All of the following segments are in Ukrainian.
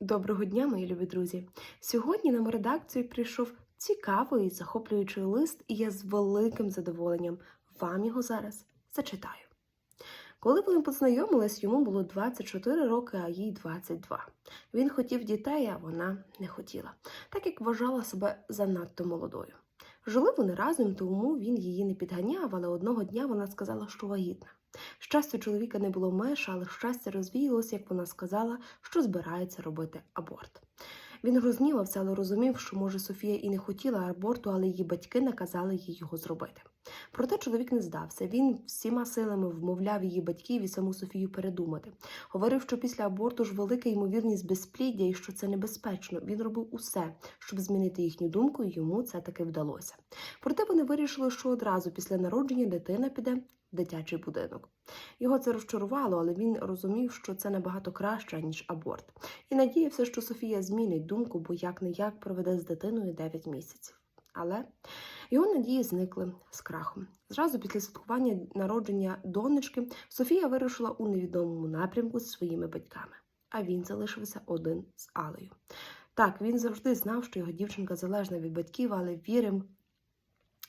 Доброго дня, мої любі друзі! Сьогодні нам у редакцію прийшов цікавий захоплюючий лист, і я з великим задоволенням вам його зараз зачитаю. Коли вони познайомились, йому було 24 роки, а їй 22. Він хотів дітей, а вона не хотіла, так як вважала себе занадто молодою. Жили вони разом, тому він її не підганяв, але одного дня вона сказала, що вагітна. Щастя, чоловіка не було меж, але щастя розвіялось, як вона сказала, що збирається робити аборт. Він рознівався, але розумів, що, може, Софія і не хотіла аборту, але її батьки наказали їй його зробити. Проте чоловік не здався. Він всіма силами вмовляв її батьків і саму Софію передумати. Говорив, що після аборту ж велика ймовірність безпліддя і що це небезпечно. Він робив усе, щоб змінити їхню думку, і йому це таки вдалося. Проте вони вирішили, що одразу після народження дитина піде в дитячий будинок. Його це розчарувало, але він розумів, що це набагато краще, ніж аборт, і надіявся, що Софія змінить думку, бо як не як проведе з дитиною 9 місяців. Але його надії зникли з крахом. Зразу після святкування народження донечки Софія вирушила у невідомому напрямку з своїми батьками, а він залишився один з Алею. Так, він завжди знав, що його дівчинка залежна від батьків, але вірив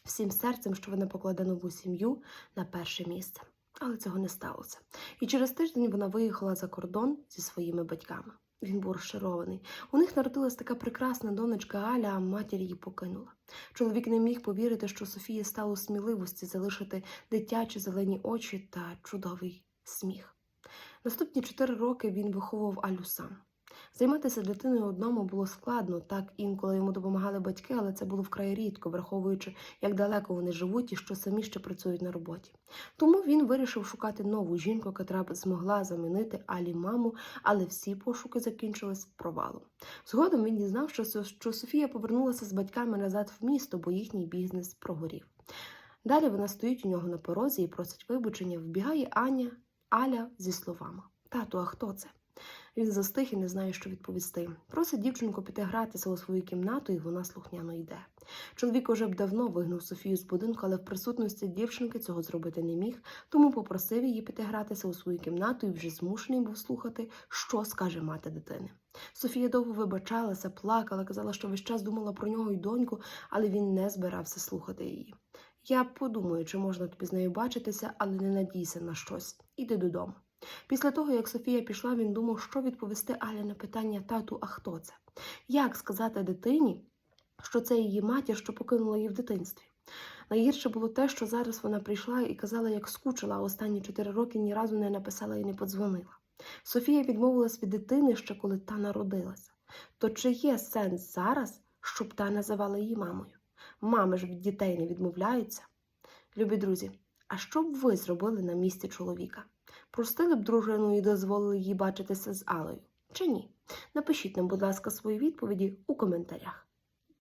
всім серцем, що вона покладе нову сім'ю на перше місце. Але цього не сталося. І через тиждень вона виїхала за кордон зі своїми батьками. Він був розчарований. У них народилась така прекрасна донечка Аля, а матір її покинула. Чоловік не міг повірити, що Софії стало сміливості залишити дитячі зелені очі та чудовий сміх. Наступні чотири роки він виховував Алю сам. Займатися дитиною одному було складно, так інколи йому допомагали батьки, але це було вкрай рідко, враховуючи, як далеко вони живуть і що самі ще працюють на роботі. Тому він вирішив шукати нову жінку, яка б змогла замінити Алі маму, але всі пошуки закінчились провалом. Згодом він дізнав, що, Софія повернулася з батьками назад в місто, бо їхній бізнес прогорів. Далі вона стоїть у нього на порозі і просить вибачення. Вбігає Аня, Аля зі словами: Тату, а хто це? Він застиг і не знає, що відповісти. Просить дівчинку піти гратися у свою кімнату, і вона слухняно йде. Чоловік уже б давно вигнав Софію з будинку, але в присутності дівчинки цього зробити не міг, тому попросив її піти гратися у свою кімнату і вже змушений був слухати, що скаже мати дитини. Софія довго вибачалася, плакала, казала, що весь час думала про нього й доньку, але він не збирався слухати її. Я подумаю, чи можна тобі з нею бачитися, але не надійся на щось. Іди додому. Після того, як Софія пішла, він думав, що відповісти Аля на питання тату, а хто це? Як сказати дитині, що це її матір, що покинула її в дитинстві? Найгірше було те, що зараз вона прийшла і казала, як скучила, а останні чотири роки ні разу не написала і не подзвонила. Софія відмовилась від дитини ще коли та народилася. То чи є сенс зараз, щоб та називала її мамою? Мами ж від дітей не відмовляються. Любі друзі, а що б ви зробили на місці чоловіка? Простили б дружину і дозволили їй бачитися з Алею? Чи ні? Напишіть нам, будь ласка, свої відповіді у коментарях.